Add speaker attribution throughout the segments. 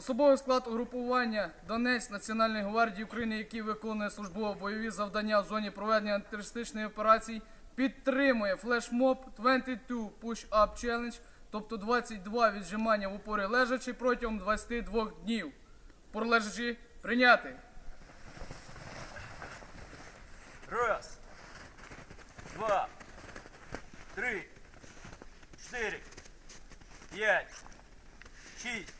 Speaker 1: Особовий склад угрупування Донець Національної гвардії України, який виконує службово бойові завдання в зоні проведення антитерористичної операції, підтримує флешмоб 22 Push-Up Challenge, тобто 22 віджимання в упорі лежачи протягом 22 днів. Упор лежачи прийняти.
Speaker 2: Раз, два, три, чотири, п'ять, шість,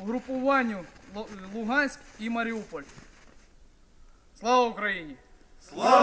Speaker 1: угрупуванню Луганськ і Маріуполь. Слава Україні!
Speaker 3: Слава!